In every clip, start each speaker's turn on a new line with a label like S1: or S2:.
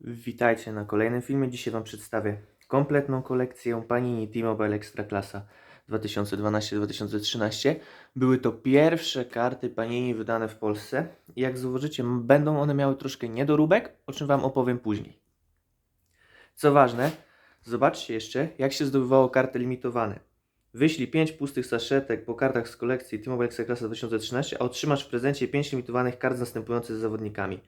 S1: Witajcie na kolejnym filmie. Dzisiaj Wam przedstawię kompletną kolekcję Panini T-Mobile Ekstraklasa 2012-2013. Były to pierwsze karty Panini wydane w Polsce. Jak zauważycie, będą one miały troszkę niedoróbek, o czym Wam opowiem później. Co ważne, zobaczcie jeszcze, jak się zdobywało karty limitowane. Wyślij 5 pustych saszetek po kartach z kolekcji T-Mobile Ekstraklasa 2013, a otrzymasz w prezencie 5 limitowanych kart z następującymi zawodnikami.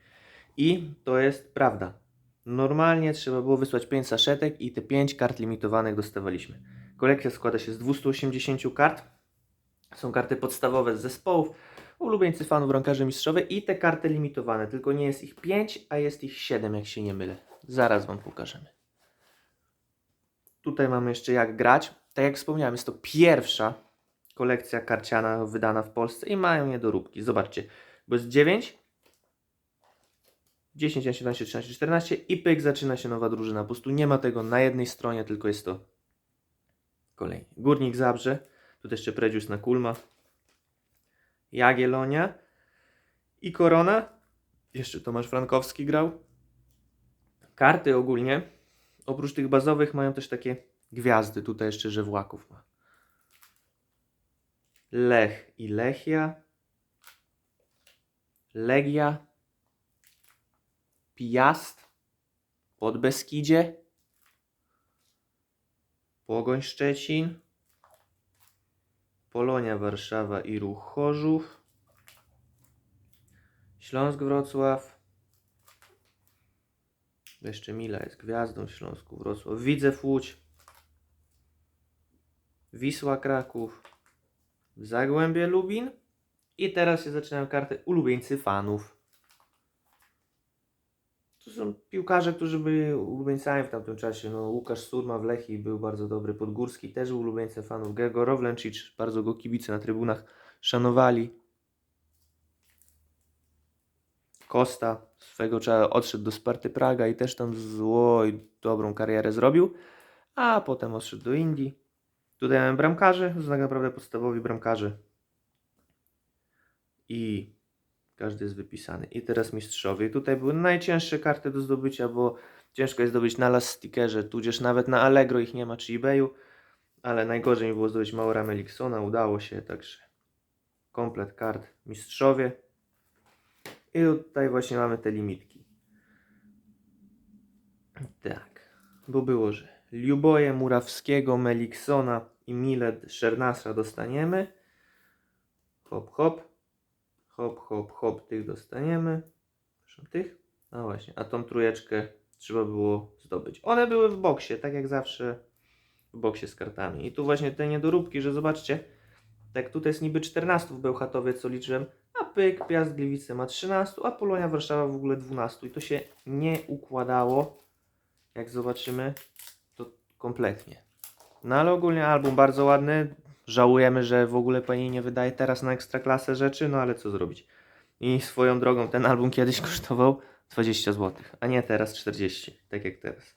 S1: I to jest prawda. Normalnie trzeba było wysłać 5 saszetek i te 5 kart limitowanych dostawaliśmy. Kolekcja składa się z 280 kart. Są karty podstawowe z zespołów, ulubieńcy fanów, bramkarze mistrzowie i te karty limitowane. Tylko nie jest ich 5, a jest ich 7, jak się nie mylę. Zaraz Wam pokażemy. Tutaj mamy jeszcze jak grać. Tak jak wspomniałem, jest to pierwsza kolekcja karciana wydana w Polsce i mają niedoróbki. Zobaczcie, bo jest 9, 10, 11, 12, 13, 14 i pyk zaczyna się nowa drużyna. Po prostu nie ma tego na jednej stronie, tylko jest to kolejny. Górnik Zabrze, tu też jeszcze Predzius na Kulma, Jagiellonia i Korona. Jeszcze Tomasz Frankowski grał. Karty ogólnie, oprócz tych bazowych, mają też takie gwiazdy. Tutaj jeszcze Żewłaków ma. Lech i Lechia. Legia. Piast, Podbeskidzie, Pogoń Szczecin, Polonia Warszawa i Ruch Chorzów, Śląsk Wrocław, jeszcze Mila jest gwiazdą Śląsku Wrocław, Widzew Łódź, Wisła Kraków, Zagłębie Lubin i teraz się zaczynają karty ulubieńcy fanów. To są piłkarze, którzy byli ulubieńcami w tamtym czasie. No, Łukasz Surma w Lechii był bardzo dobry, Podgórski też był ulubieńcem fanów. Gregor Rowlencicz, bardzo go kibice na trybunach szanowali. Costa swego czasu odszedł do Sparty Praga i też tam zło i dobrą karierę zrobił, a potem odszedł do Indii. Tutaj mamy bramkarzy, to tak naprawdę podstawowi bramkarze. I każdy jest wypisany. I teraz mistrzowie. Tutaj były najcięższe karty do zdobycia, bo ciężko jest zdobyć na Last Stickerze, tudzież nawet na Allegro ich nie ma, czy eBayu. Ale najgorzej mi było zdobyć Maura Meliksona. Udało się, także komplet kart mistrzowie. I tutaj właśnie mamy te limitki. Tak, bo było, że Liuboje, Murawskiego, Meliksona i Miled Szernasra dostaniemy. Hop, hop. Hop, hop, hop, tych dostaniemy. Proszę, tych? No właśnie, a tą trójeczkę trzeba było zdobyć. One były w boksie, tak jak zawsze w boksie z kartami. I tu właśnie te niedoróbki, że zobaczcie, tak tutaj jest niby 14 w Bełchatowie, co liczyłem, a Pyk, Piast, Gliwice ma 13, a Polonia Warszawa w ogóle 12. I to się nie układało, jak zobaczymy, to kompletnie. No ale ogólnie album bardzo ładny. Żałujemy, że w ogóle pani nie wydaje teraz na ekstraklasę rzeczy, no ale co zrobić. I swoją drogą ten album kiedyś kosztował 20 zł, a nie teraz 40, tak jak teraz.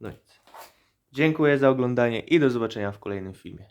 S1: No nic. Dziękuję za oglądanie i do zobaczenia w kolejnym filmie.